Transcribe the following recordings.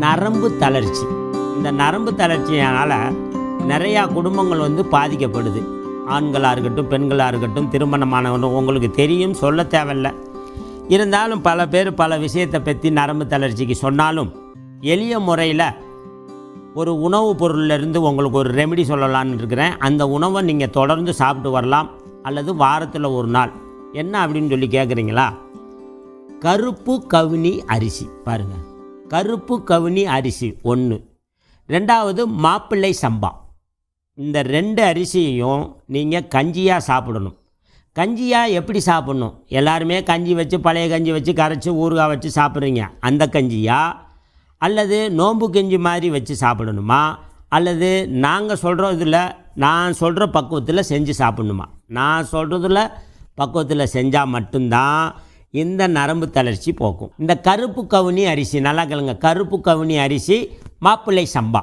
நரம்பு தளர்ச்சி. இந்த நரம்பு தளர்ச்சியினால் நிறையா குடும்பங்கள் வந்து பாதிக்கப்படுது. ஆண்களாக இருக்கட்டும் பெண்களாக இருக்கட்டும் திருமணமானவங்க உங்களுக்கு தெரியும் சொல்ல தேவையில்லை. இருந்தாலும் பல பேர் பல விஷயத்தை பற்றி நரம்பு தளர்ச்சிக்கு சொன்னாலும் எளிய முறையில் ஒரு உணவுப் பொருளிலிருந்து உங்களுக்கு ஒரு ரெமெடி சொல்லலான்னு இருக்கிறேன். அந்த உணவை நீங்கள் தொடர்ந்து சாப்பிட்டு வரலாம் அல்லது வாரத்தில் ஒரு நாள். என்ன அப்படின்னு சொல்லி கேட்குறீங்களா கருப்பு கவுனி அரிசி பாருங்கள் கருப்பு கவுனி அரிசி ஒன்று ரெண்டாவது மாப்பிள்ளை சம்பா. இந்த ரெண்டு அரிசியையும் நீங்கள் கஞ்சியாக சாப்பிடணும். கஞ்சியாக எப்படி சாப்பிடணும்? எல்லாருமே கஞ்சி வச்சு பழைய கஞ்சி வச்சு கரைச்சி ஊறுகாய் வச்சு சாப்பிட்றீங்க. அந்த கஞ்சியா? அல்லது நோம்பு கஞ்சி மாதிரி வச்சு சாப்பிடணுமா? அல்லது நாங்கள் சொல்கிறதுல நான் சொல்கிற பக்குவத்தில் செஞ்சு சாப்பிடணுமா? நான் சொல்கிறதுல பக்குவத்தில் செஞ்சால் மட்டும்தான் இந்த நரம்பு தளர்ச்சி போக்கும். இந்த கருப்பு கவுனி அரிசி நல்லா கேளுங்க. கருப்பு கவுனி அரிசி மாப்பிள்ளை சம்பா.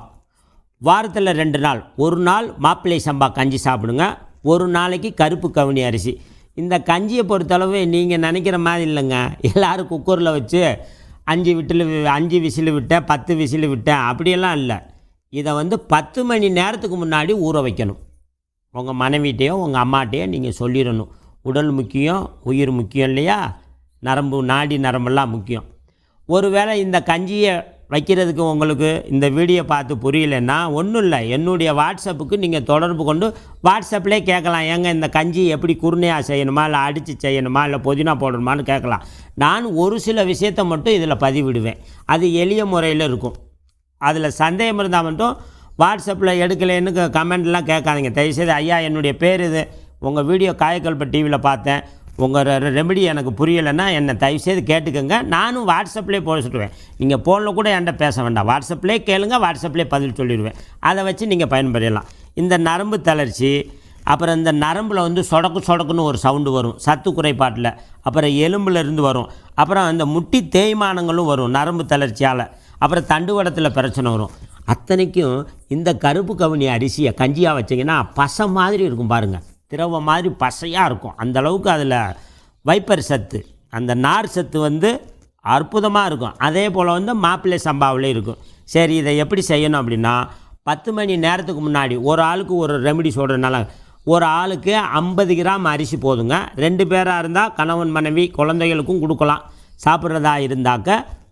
வாரத்தில் ரெண்டு நாள். ஒரு நாள் மாப்பிள்ளை சம்பா கஞ்சி சாப்பிடுங்க. ஒரு நாளைக்கு கருப்பு கவுனி அரிசி. இந்த கஞ்சியை பொறுத்தளவு நீங்கள் நினைக்கிற மாதிரி இல்லைங்க. எல்லோரும் குக்கரில் வச்சு அஞ்சு விட்டில் அஞ்சு விசில் விட்டேன் பத்து விசில் விட்டேன். அப்படியெல்லாம் இல்லை. இதை வந்து பத்து மணி நேரத்துக்கு முன்னாடி ஊற வைக்கணும். உங்கள் மனைவிட்டையோ உங்கள் அம்மாட்டையோ நீங்கள் சொல்லிடணும். உடல் முக்கியம் உயிர் முக்கியம் இல்லையா? நரம்பு நாடி நரம்பெல்லாம் முக்கியம். ஒருவேளை இந்த கஞ்சியை வைக்கிறதுக்கு உங்களுக்கு இந்த வீடியோ பார்த்து புரியலன்னா ஒன்றும் இல்லை. என்னுடைய வாட்ஸ்அப்புக்கு நீங்கள் தொடர்பு கொண்டு வாட்ஸ்அப்லேயே கேட்கலாம். ஏங்க இந்த கஞ்சி எப்படி குருணையாக செய்யணுமா? இல்லை அடித்து செய்யணுமா? இல்லை புதினா போடணுமான்னு கேட்கலாம். நான் ஒரு சில விஷயத்தை மட்டும் இதில் பதிவிடுவேன். அது எளிய முறையில் இருக்கும். அதில் சந்தேகம் இருந்தால் மட்டும் வாட்ஸ்அப்பில் எடுக்கலைன்னு கமெண்ட்லாம் கேட்காதீங்க. தயவுசெய்து ஐயா என்னுடைய பேர் இது. உங்கள் வீடியோ காயக்கல்ப டிவியில் பார்த்தேன். உங்கள் ரெமெடி எனக்கு புரியலைன்னா என்னை தயவுசெய்து கேட்டுக்கோங்க. நானும் வாட்ஸ்அப்லேயே போட சொல்லுவேன். நீங்கள் ஃபோனில் கூட என்கிட்ட பேச வேண்டாம். வாட்ஸ்அப்லேயே கேளுங்க வாட்ஸ்அப்லேயே பதில் சொல்லிடுவேன். அதை வச்சு நீங்கள் பயன்பெறலாம். இந்த நரம்பு தளர்ச்சி அப்புறம் இந்த நரம்பில் வந்து சொடக்கு சொடக்குன்னு ஒரு சவுண்டு வரும். சத்து குறைபாட்டில். அப்புறம் எலும்புல இருந்து வரும். அப்புறம் அந்த முட்டி தேய்மானங்களும் வரும் நரம்பு தளர்ச்சியால். அப்புறம் தண்டுவடத்தில் பிரச்சனை வரும். அத்தனைக்கும் இந்த கருப்பு கவுனி அரிசியை கஞ்சியாக வச்சிங்கன்னா பசை மாதிரி இருக்கும் பாருங்கள் திரவ மாதிரி பசையாக இருக்கும். அந்த அளவுக்கு அதில் வைப்பர் சத்து. அந்த நார் சத்து வந்து அற்புதமாக இருக்கும். அதே போல் வந்து மாப்பிள்ளை சம்பாவிலே இருக்கும். சரி இதை எப்படி செய்யணும் அப்படின்னா பத்து மணி நேரத்துக்கு முன்னாடி ஒரு ஆளுக்கு ஒரு ரெமெடி சொல்கிறதுனால ஒரு ஆளுக்கு ஐம்பது கிராம் அரிசி போதுங்க. ரெண்டு பேராக இருந்தால் கணவன் மனைவி குழந்தைகளுக்கும் கொடுக்கலாம். சாப்பிட்றதா இருந்தாக்க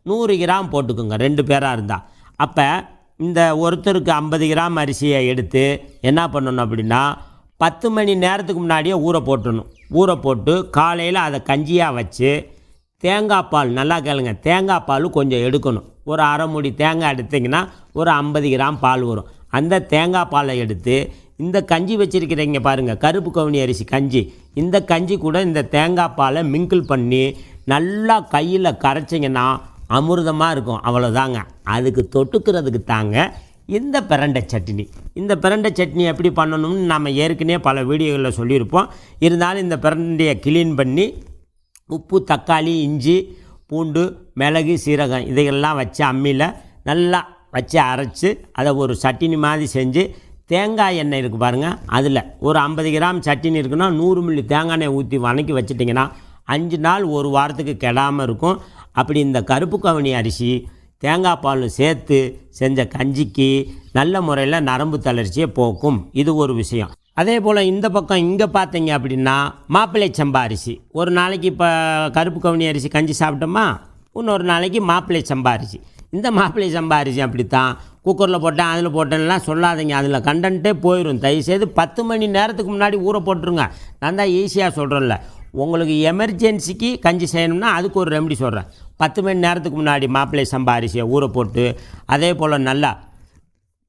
நூறு கிராம் போட்டுக்கோங்க ரெண்டு பேராக இருந்தால் அப்போ இந்த ஒருத்தருக்கு ஐம்பது கிராம் அரிசியை எடுத்து என்ன பண்ணணும் அப்படின்னா பத்து மணி நேரத்துக்கு முன்னாடியே ஊற போட்டுடணும். ஊற போட்டு காலையில் அதை கஞ்சியாக வச்சு தேங்காய் பால் நல்லா கேளுங்க தேங்காய் பால் கொஞ்சம் எடுக்கணும். ஒரு அரை மூடி தேங்காய் எடுத்திங்கன்னா ஒரு ஐம்பது கிராம் பால் வரும். அந்த தேங்காய் பாலை எடுத்து இந்த கஞ்சி வச்சுருக்கிறீங்க பாருங்கள் கருப்பு கவுனி அரிசி கஞ்சி. இந்த கஞ்சி கூட இந்த தேங்காய் பாலை மிங்கிள் பண்ணி நல்லா கையில் கரைச்சிங்கன்னா அமிர்தமாக இருக்கும். அவ்வளோதாங்க அதுக்கு தொட்டுக்கிறதுக்கு தாங்க இந்த பிரண்டை சட்னி. இந்த பிரண்டை சட்னி எப்படி பண்ணணும்னு நம்ம ஏற்கனவே பல வீடியோகளில் சொல்லியிருப்போம். இருந்தாலும் இந்த பிரண்டையை கிளீன் பண்ணி உப்பு தக்காளி இஞ்சி பூண்டு மிளகு சீரகம் இதையெல்லாம் வச்சு அம்மியில் நல்லா வச்சு அரைச்சி அதை ஒரு சட்டினி மாதிரி செஞ்சு தேங்காய் எண்ணெய் இருக்குது பாருங்கள் அதில் ஒரு ஐம்பது கிராம் சட்டினி இருக்குன்னா நூறு மில்லி தேங்காய் எண்ணெய் ஊற்றி வணக்கி வச்சுட்டிங்கன்னா அஞ்சு நாள் ஒரு வாரத்துக்கு கெடாமல் இருக்கும். அப்படி இந்த கருப்பு கவனி அரிசி தேங்காய் பாலும் சேர்த்து செஞ்ச கஞ்சிக்கு நல்ல முறையில் நரம்பு தளர்ச்சியை போக்கும். இது ஒரு விஷயம். அதே போல் இந்த பக்கம் இங்கே பார்த்தீங்க அப்படின்னா மாப்பிள்ளை சம்பா அரிசி. ஒரு நாளைக்கு இப்போ கருப்பு கவுனி அரிசி கஞ்சி சாப்பிட்டோமா? இன்னொரு நாளைக்கு மாப்பிள்ளை சம்பா அரிசி. இந்த மாப்பிள்ளை சம்பா அரிசி அப்படித்தான் குக்கரில் போட்டேன் அதில் போட்டேன்லாம் சொல்லாதீங்க. அதில் கண்டென்ட்டே போயிடும் தயவுசெய்து பத்து மணி நேரத்துக்கு முன்னாடி ஊற போட்டுருங்க. நான் தான் ஈஸியாக சொல்கிறேன்ல உங்களுக்கு எமர்ஜென்சிக்கு கஞ்சி செய்யணும்னா அதுக்கு ஒரு ரெமெடி சொல்கிறேன் பத்து மணி நேரத்துக்கு முன்னாடி மாப்பிள்ளை சம்பா அரிசியை ஊற போட்டு அதே போல் நல்லா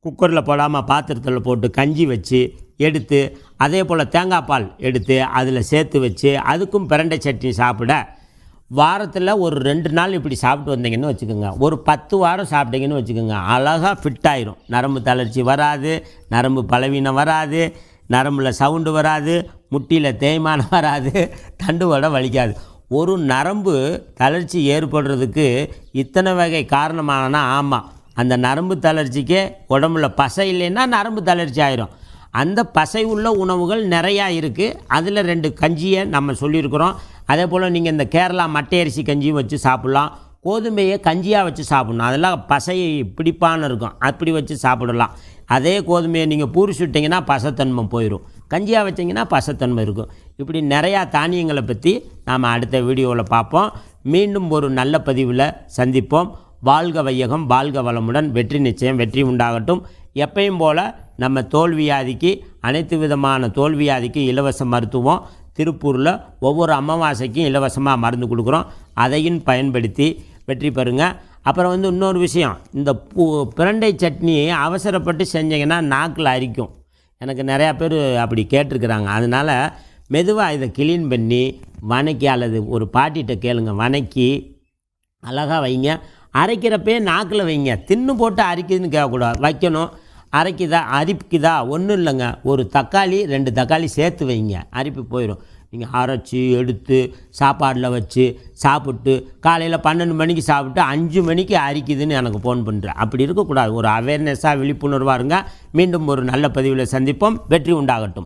குக்கரில் போடாமல் பாத்திரத்தில் போட்டு கஞ்சி வச்சு எடுத்து அதே போல் தேங்காய் பால் எடுத்து அதில் சேர்த்து வச்சு அதுக்கும் பிரண்டை சட்னி சாப்பிட வாரத்தில் ஒரு ரெண்டு நாள் இப்படி சாப்பிட்டு வந்தீங்கன்னு வச்சுக்கோங்க. ஒரு பத்து வாரம் சாப்பிட்டீங்கன்னு வச்சுக்கோங்க. அழகாக ஃபிட் ஆயிரும். நரம்பு தளர்ச்சி வராது நரம்பு பலவீனம் வராது நரம்பில் சவுண்டு வராது முட்டியில் தேய்மானம் வராது தண்டு வடை வலிக்காது. ஒரு நரம்பு தளர்ச்சி ஏற்படுறதுக்கு இத்தனை வகை காரணமானனா ஆமாம் அந்த நரம்பு தளர்ச்சிக்கே உடம்புல பசை இல்லைன்னா நரம்பு தளர்ச்சி ஆயிரும். அந்த பசை உள்ள உணவுகள் நிறையா இருக்குது அதில் ரெண்டு கஞ்சியை நம்ம சொல்லியிருக்கிறோம். அதே போல் நீங்கள் இந்த கேரளா மட்டை அரிசி கஞ்சியும் வச்சு சாப்பிட்லாம். கோதுமையை கஞ்சியாக வச்சு சாப்பிடணும். அதெல்லாம் பசையை பிடிப்பான இருக்கும். அப்படி வச்சு சாப்பிடலாம். அதே கோதுமையை நீங்கள் பூரி சுட்டிங்கன்னா பசத்தன்மை போயிடும் கஞ்சியாக வச்சிங்கன்னா பசத்தன்மை இருக்கும். இப்படி நிறையா தானியங்களை பற்றி நாம் அடுத்த வீடியோவில் பார்ப்போம். மீண்டும் ஒரு நல்ல பதிவில் சந்திப்போம். வாழ்க வையகம் வாழ்க வளமுடன். வெற்றி நிச்சயம் வெற்றி உண்டாகட்டும். எப்பையும் போல் நம்ம தோல்வியாதிக்கு அனைத்து விதமான தோல்வியாதிக்கு இலவச மருத்துவம். திருப்பூரில் ஒவ்வொரு அமாவாசைக்கும் இலவசமாக மருந்து கொடுக்குறோம். அதையும் பயன்படுத்தி வெற்றி பெறுங்க. அப்புறம் வந்து இன்னொரு விஷயம். இந்த பூ பிரண்டை சட்னி அவசரப்பட்டு செஞ்சீங்கன்னா நாக்கில் அரிக்கும். எனக்கு நிறையா பேர் அப்படி கேட்டிருக்கிறாங்க. அதனால் மெதுவாக இதை கிளீன் பண்ணி வணக்கி அல்லது ஒரு பாட்டிகிட்ட கேளுங்க. வணக்கி அழகாக வைங்க. அரைக்கிறப்பே நாக்கில் வைங்க. தின்னு போட்டு அரிக்குதுன்னு கேட்கக்கூடாது. வைக்கணும். அரைக்குதா? அரிப்புக்குதா ஒன்றும் இல்லைங்க. ஒரு தக்காளி ரெண்டு தக்காளி சேர்த்து வைங்க. அரிப்பு போயிடும். நீங்கள் அரைச்சி எடுத்து சாப்பாடில் வச்சு சாப்பிட்டு காலையில் பன்னெண்டு மணிக்கு சாப்பிட்டு அஞ்சு மணிக்கு அரிக்குதுன்னு எனக்கு ஃபோன் பண்ணுறேன் அப்படி இருக்கக்கூடாது. ஒரு அவேர்னஸாக விழிப்புணர்வாக இருங்க. மீண்டும் ஒரு நல்ல பதிவில் சந்திப்போம். வெற்றி உண்டாகட்டும்.